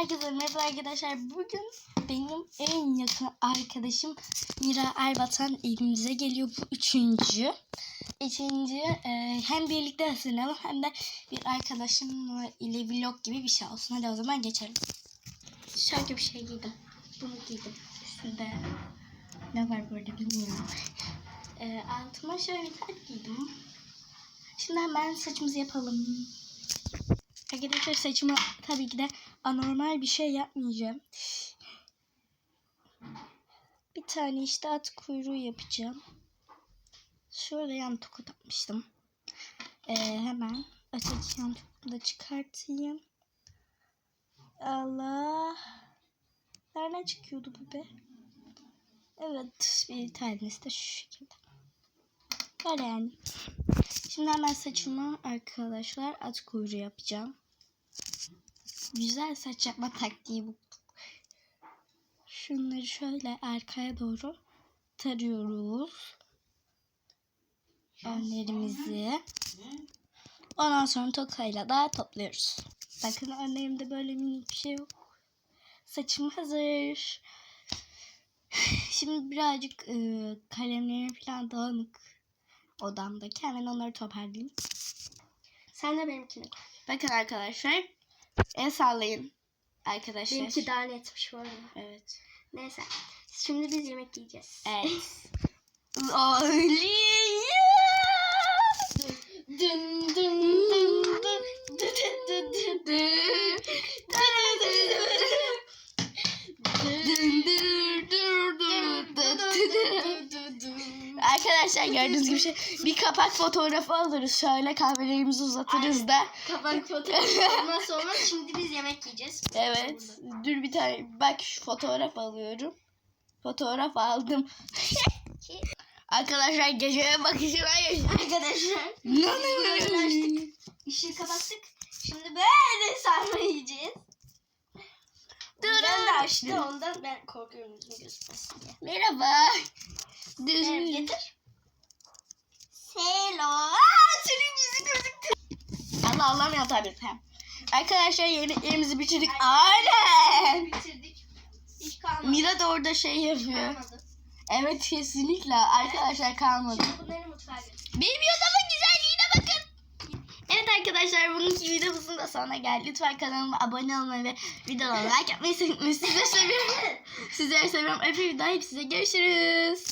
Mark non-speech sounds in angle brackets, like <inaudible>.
Herkese merhaba arkadaşlar. Bugün benim en yakın arkadaşım Mira Erbatan evimize geliyor. Bu üçüncü. Üçüncü e, hem birlikte hazırlanalım hem de bir arkadaşım ile vlog gibi bir şey olsun. Hadi o zaman geçelim. Şöyle bir şey giydim. Bunu giydim. Üstünde ne var burada bilmiyorum. E, altıma şöyle bir tane giydim. Şimdi hemen saçımızı yapalım. Arkadaşlar saçıma tabii ki de anormal bir şey yapmayacağım. Bir tane işte at kuyruğu yapacağım. Şöyle yan tokat atmıştım. Ee, hemen öteki yan da çıkartayım. Allah. Nereden çıkıyordu bu be? Evet bir tanesi de şu şekilde. Böyle yani. Şimdi hemen saçımı arkadaşlar at kuyruğu yapacağım. Güzel saç yapma taktiği bu. Şunları şöyle arkaya doğru tarıyoruz. Önlerimizi. Ondan sonra tokayla da topluyoruz. Bakın önlerimde böyle minik bir şey yok. Saçım hazır. Şimdi birazcık e, kalemlerim falan dağınık odamdaki. Hemen onları toparlayayım. Sen de benimkini koy. Bakın arkadaşlar. El sallayın. Arkadaşlar. Benimki daha netmiş bu arada. Evet. Neyse. Şimdi biz yemek yiyeceğiz. Evet. Öyle. Dın dın dın dın dın dın dın dın Arkadaşlar gördüğünüz gibi şey, bir kapak fotoğrafı alırız. Şöyle kahvelerimizi uzatırız da. Kapak fotoğrafı ondan sonra şimdi biz yemek yiyeceğiz. Evet. Dur bir tane. Bak şu fotoğraf alıyorum. Fotoğraf aldım. <laughs> Arkadaşlar geceye bakışına yaşıyor. Arkadaşlar. İnanamıyorum. Işığı kapattık. Şimdi böyle sarma yiyeceğiz. Durun. Ben de açtı ondan ben korkuyorum yüzüm gözükmesin diye. Merhaba. Evet, Dur. Getir. Selam. Senin yüzün gözüktü. Allah Allah'ım ya tabii. Tamam. Arkadaşlar yemeklerimizi bitirdik. Aynen. Bitirdik. Hiç kalmadı. Mira da orada şey yapıyor. Kalmadı. Evet kesinlikle. Arkadaşlar kalmadı. Şimdi bunları mutfağa götür. Benim yodumun güzelliğine bakın. Evet arkadaşlar bugünkü videomuzun da sonuna geldi. Lütfen kanalıma abone olmayı ve videolara like yapmayı unutmayın. Sizleri seviyorum. <laughs> Sizleri seviyorum. Öpüyorum. Daha hep size görüşürüz.